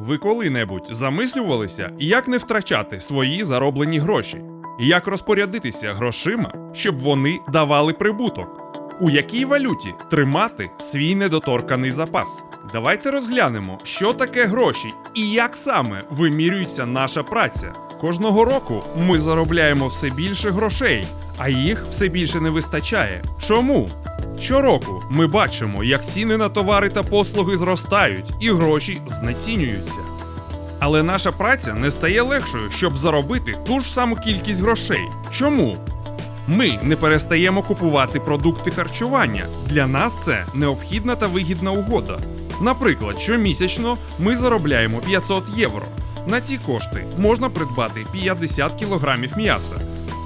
Ви коли-небудь замислювалися, як не втрачати свої зароблені гроші, як розпорядитися грошима, щоб вони давали прибуток? У якій валюті тримати свій недоторканий запас? Давайте розглянемо, що таке гроші і як саме вимірюється наша праця. Кожного року ми заробляємо все більше грошей, а їх все більше не вистачає. Чому? Щороку ми бачимо, як ціни на товари та послуги зростають і гроші знецінюються. Але наша праця не стає легшою, щоб заробити ту ж саму кількість грошей. Чому? Ми не перестаємо купувати продукти харчування. Для нас це необхідна та вигідна угода. Наприклад, щомісячно ми заробляємо 500 євро. На ці кошти можна придбати 50 кілограмів м'яса.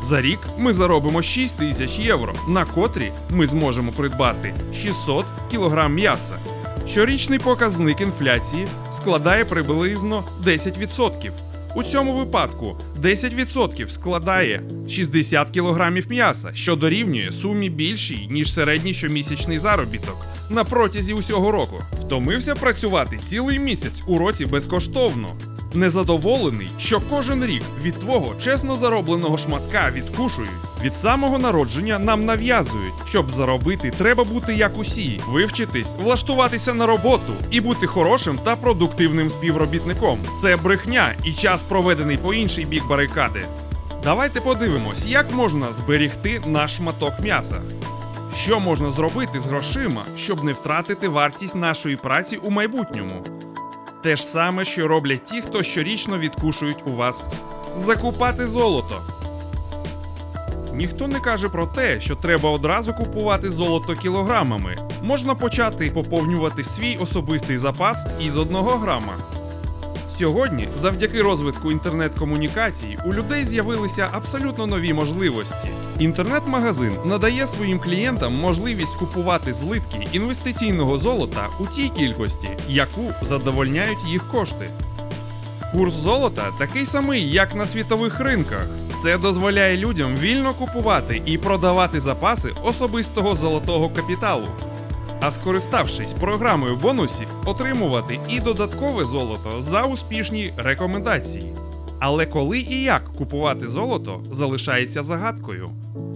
За рік ми заробимо 6 тисяч євро, на котрі ми зможемо придбати 600 кілограм м'яса. Щорічний показник інфляції складає приблизно 10%. У цьому випадку 10% складає 60 кілограмів м'яса, що дорівнює сумі більшій, ніж середній щомісячний заробіток на протязі усього року. Втомився працювати цілий місяць у році безкоштовно. Незадоволений, що кожен рік від твого чесно заробленого шматка відкушують. Від самого народження нам нав'язують, щоб заробити, треба бути як усі, вивчитись, влаштуватися на роботу і бути хорошим та продуктивним співробітником. Це брехня і час проведений по інший бік барикади. Давайте подивимось, як можна зберігти наш шматок м'яса. Що можна зробити з грошима, щоб не втратити вартість нашої праці у майбутньому? Те ж саме, що роблять ті, хто щорічно відкушують у вас закупати золото. Ніхто не каже про те, що треба одразу купувати золото кілограмами. Можна почати поповнювати свій особистий запас із одного грама. Сьогодні, завдяки розвитку інтернет-комунікацій, у людей з'явилися абсолютно нові можливості. Інтернет-магазин надає своїм клієнтам можливість купувати злитки інвестиційного золота у тій кількості, яку задовольняють їх кошти. Курс золота такий самий, як на світових ринках. Це дозволяє людям вільно купувати і продавати запаси особистого золотого капіталу. А скориставшись програмою бонусів, отримувати і додаткове золото за успішні рекомендації. Але коли і як купувати золото залишається загадкою.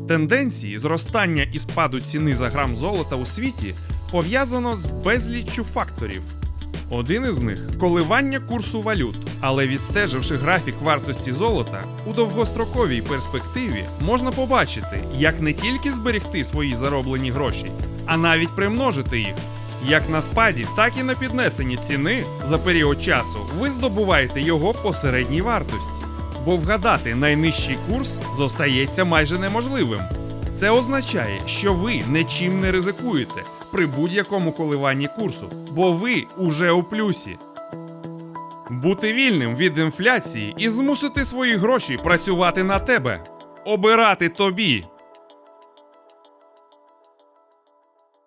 Тенденції зростання і спаду ціни за грам золота у світі пов'язано з безліччю факторів. Один із них коливання курсу валют. Але відстеживши графік вартості золота, у довгостроковій перспективі можна побачити, як не тільки зберегти свої зароблені гроші, а навіть примножити їх. Як на спаді, так і на піднесенні ціни за період часу ви здобуваєте його по середній вартості. Бо вгадати найнижчий курс зостається майже неможливим. Це означає, що ви нічим не ризикуєте при будь-якому коливанні курсу, бо ви уже у плюсі. Бути вільним від інфляції і змусити свої гроші працювати на тебе. Обирати тобі.